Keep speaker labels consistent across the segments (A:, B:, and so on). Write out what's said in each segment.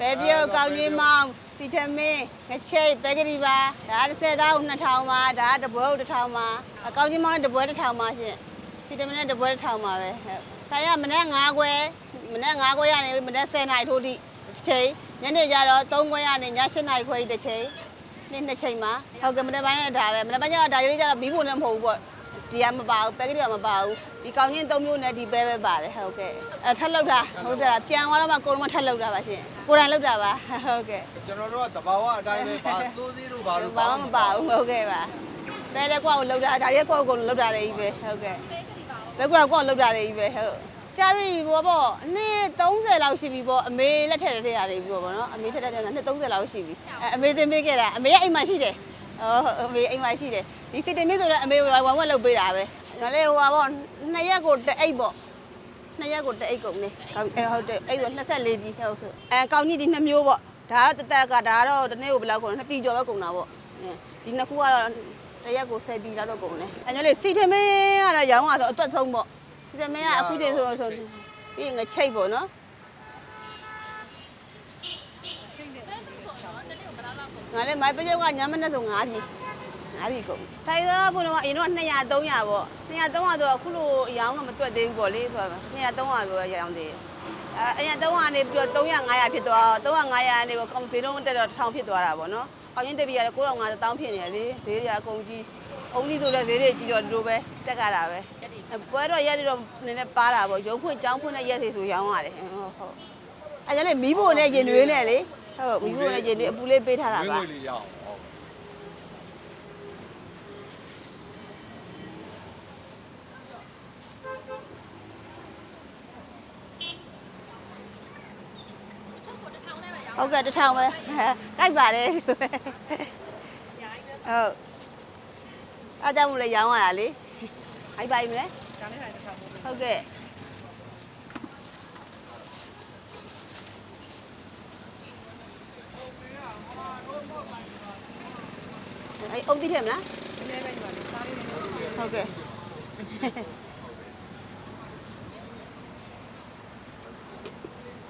A: ပဲပြုတ်ကောင်းကြီးမောင်းစီထမင်းငချိတ်ပဲကလေးပါဒါ30သားကို2000ပါဒါတပွဲကို1000ပါအကောင်းကြီးမောင်းနဲ့တပွဲ1000ပါရှင်စီထမင်းနဲ့တပွဲ1000ပါပဲဟုတ်ဆိုင်ရမနေ့9ခွဲမနေ့9ခွဲရနေမနေ့10နာရီထိုးတိတစ်ချိန်ညနေကျတော့3ခွဲရနေည7နာရီခွဲကြီးတစ်ချိန်နေ့နှစ်ချိန်မှာဟုတ်ကဲ့မနေ့ပိုင်းကဒါပဲမနေ့ပိုင်းကျတော့ဒါလေးကျတော့မီးဖို့နဲ့မဟုတ်ဘူးပေါ့ ဒီကမပါဘူးပဲကလေးကမပါဘူးဒီကောင်းချင်း3မျိုးနဲ့ဒီပဲပဲပါတယ်ဟုတ်ကဲ့အဲထက်လောက်တာဟုတ်တယ်ပြန်သွားတော့မှကိုယ်တော့ထက်လောက်တာပါရှင်ကိုယ်တိုင်လောက်တာပါဟုတ်ကဲ့
B: ကျွန်တော်တို့ကတဘာဝအတိုင်းပဲဘာစိုးစည်းလို့ဘာလို့
A: ဘာမှမပါဘူးဟုတ်ကဲ့ပါပဲတဲ့ကွာကိုလောက်တာဒါရီကွာကိုလောက်တာလေးပဲဟုတ်ကဲ့ပဲကွာကိုလောက်တာလေးပဲဟုတ်ကြာပြီဘောပေါ့အနည်း30လောက်ရှိပြီပေါ့အမေလက်ထက်တဲ့ရတယ်ပြီပေါ့နော်အမေထက်တဲ့တဲ့နှစ်30လောက်ရှိပြီအဲအမေသင်ပေးခဲ့တာအမေရဲ့အိမ်မှာရှိတယ် အော်အမေအိမ်မှာရှိတယ်ဒီစစ်တင်မင်းဆိုတော့အမေဝမ်ဝမ်လောက်ပေးတာပဲဒါလေးဟိုပါပေါ့နှစ်ရက်ကိုတအိတ်ပေါ့နှစ်ရက်ကိုတအိတ်ကုန်နေဟုတ်တယ်အဲ့ဆို24ပြီဟုတ်ဟုတ်အဲကောင်းကြီးဒီနှစ်မျိုးပေါ့ဒါကတသက်ကဒါကတော့တနေ့ကိုဘယ်လောက်ကုန်လဲနှစ်ပြီကျော်ပဲကုန်တာပေါ့ဒီနှစ်ခုကတော့တရက်ကို10ပြီလောက်တော့ကုန်တယ်အဲညလေးစီထမင်းကတော့ရောင်းရဆိုအတွက်ဆုံးပေါ့စီထမင်းကအခုတည်းဆိုဆိုပြီးငချိတ်ပေါ့နော် ငါလည်းမိုက်ပကျုပ်ကညမနဲ့ဆို9ပြီ9ပြီကုန်ဆိုင်သားဘုံတော့အရင်တော့200 300ပေါ့200 300ဆိုတော့အခုလိုအရောင်းတော့မတွက်သေးဘူးပေါ့လေဆိုတော့200 300ဆိုရောင်းသေးတယ်အဲအရင်300ကနေပြီးတော့300 500ဖြစ်သွား300 500ကနေပေါ့ကောင်သေးတော့တက်တော့1000ဖြစ်သွားတာပေါ့နော်အောင်ချင်းတပီရတယ်9500တောင်းဖြစ်နေတယ်လေဈေးရအကုန်ကြီးအုံးကြီးဆိုလည်းဈေးတွေကြီးတော့ဒီလိုပဲတက်ကြတာပဲပွဲတော့ရက်တွေတော့နည်းနည်းပါတာပေါ့ရုပ်ဖွင့်ကြောင်းဖွင့်တဲ့ရက်စီဆိုရောင်းရတယ်ဟုတ်ဟုတ်အဲကြလေမီးဖို့နဲ့ရင်တွေနဲ့လေ ဟုတ်မီးဖို့နဲ့ရင်တွေအပူလေးပေးထားတာ
B: ဝင်း
A: ပါ
B: ငွေလေးရအောင်ဟုတ်
A: ဟုတ်ကဲ့တစ်ထောင်ပဲကြိုက်ပါတယ်ဟုတ်အားကြောင့်မလဲရောင်းရတာလေအိုက်ပါမလဲဟုတ်ကဲ့ အဲ့အုပ်တိထည့်မလားဟုတ်ကဲ့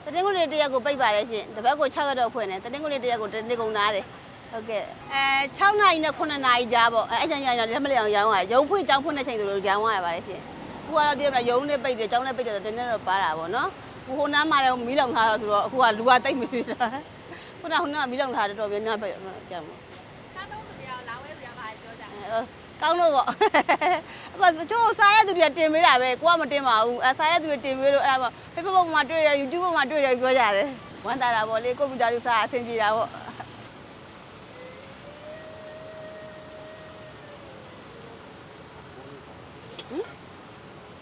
A: တတင်းကိုလေးတရက်ကိုပိတ်ပါတယ်ရှင်တပတ်ကို6ရက်တော့ဖွင့်တယ်တတင်းကိုလေးတရက်ကိုတနေ့ကုန်သားတယ်ဟုတ်ကဲ့အဲ6နာရီနဲ့9နာရီကြားပေါ့အဲအဲ့ချိန်ကျရင်တော့လက်မလျောင်ရောင်းရတယ်ရုံဖွင့်ကြောင်းဖွင့်တဲ့ချိန်ဆိုလို့ရောင်းရပါတယ်ရှင်အခုကတော့ဒီမှာရုံနဲ့ပိတ်တယ်ကြောင်းနဲ့ပိတ်တယ်ဆိုတော့တင်းနဲ့တော့ပါတာပေါ့နော်ဟိုဟိုနားမှာလည်းမီးလောင်ထားတော့ဆိုတော့အခုကလူကတိတ်မပြီးတော့ခုနကဟိုနားမီးလောင်ထားတော့တော်တော်များများပဲကြောင်းပေါ့
C: စားတော့သူတွေကလာဝဲစရာပါပြော ကြ
A: အဲကောင်းလို့ပေါ့အခုချိုးစားရသူတွေကတင်ပေးတာပဲကိုကမတင်ပါဘူးအဲစားရသူတွေတင်ပေးလို့အဲ့ဒါ Facebook မှာတွေ့တယ် YouTube မှာတွေ့တယ်ပြောကြတယ်ဝမ်းသာတာပေါ့လေကွန်ပျူတာလူစားအဆင်ပြေတာပေါ့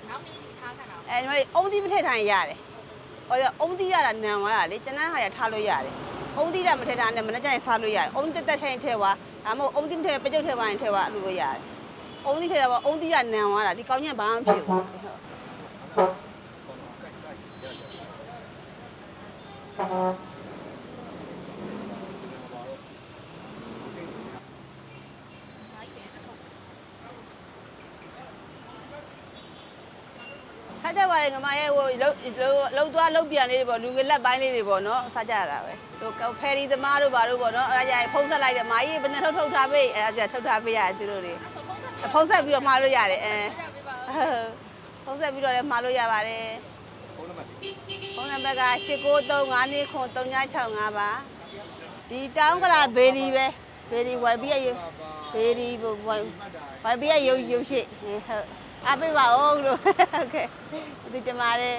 C: နောက်နေ့ဒီထားခံတာ
A: အဲညီမလေးအုံးသီးမထည့်ထိုင်ရတယ်ဟောရအုံးသီးရတာနံသွားတာလေကျန်တဲ့ဟာရထားလို့ရတယ် အုံးသီးတာမထည့်တာနဲ့မနေ့ကျရင်စားလို့ရတယ်အုံးတက်တက်ထိုင်ထည့်သွားဒါမှမဟုတ်အုံးသီးမထည့်ပကြုတ်ထည့်ပါရင်ထည့်သွားအဲ့လိုလို့ရတယ်အုံးသီးထည့်တာပေါ့အုံးသီးကနံသွားတာဒီကောင်းညက်ဘာမှမဖြစ်ဘူးဟုတ် စားကြပါလေငမရဲ့ဟိုလှုပ်လှုပ်သွားလှုပ်ပြန်လေးတွေပေါ့လူငယ်လက်ပိုင်းလေးတွေပေါ့နော်စားကြရတာပဲဟိုဖယ်ရီသမားတို့ဘာတို့ပေါ့နော်အဲဒါကြရင်ဖုံးဆက်လိုက်တယ်မာကြီးဘယ်နဲ့ထုတ်ထုတ်ထားပေးအဲဒါကြထုတ်ထားပေးရတယ်သူတို့တွေ
C: ဆိုဖုန်းဆက်
A: ဖုံးဆက်ပြီးတော့မှာလို့ရတယ်အဲ
C: ပြပေးပါ
A: ဖုံးဆက်ပြီးတော့လည်းမှာလို့ရပါတယ်
B: ဘုန်းနံပါတ်
A: ဖုန်းနံပါတ်က89356965ပါဒီတောင်းကလာဘေဒီပဲဘေဒီ YB ရဲ့ဘေဒီ YB ရဲ့ရုပ်ရုပ်ရှိဟုတ် အားပေးပါဦးလို့ဟုတ်ကဲ့ဒီတမားတယ်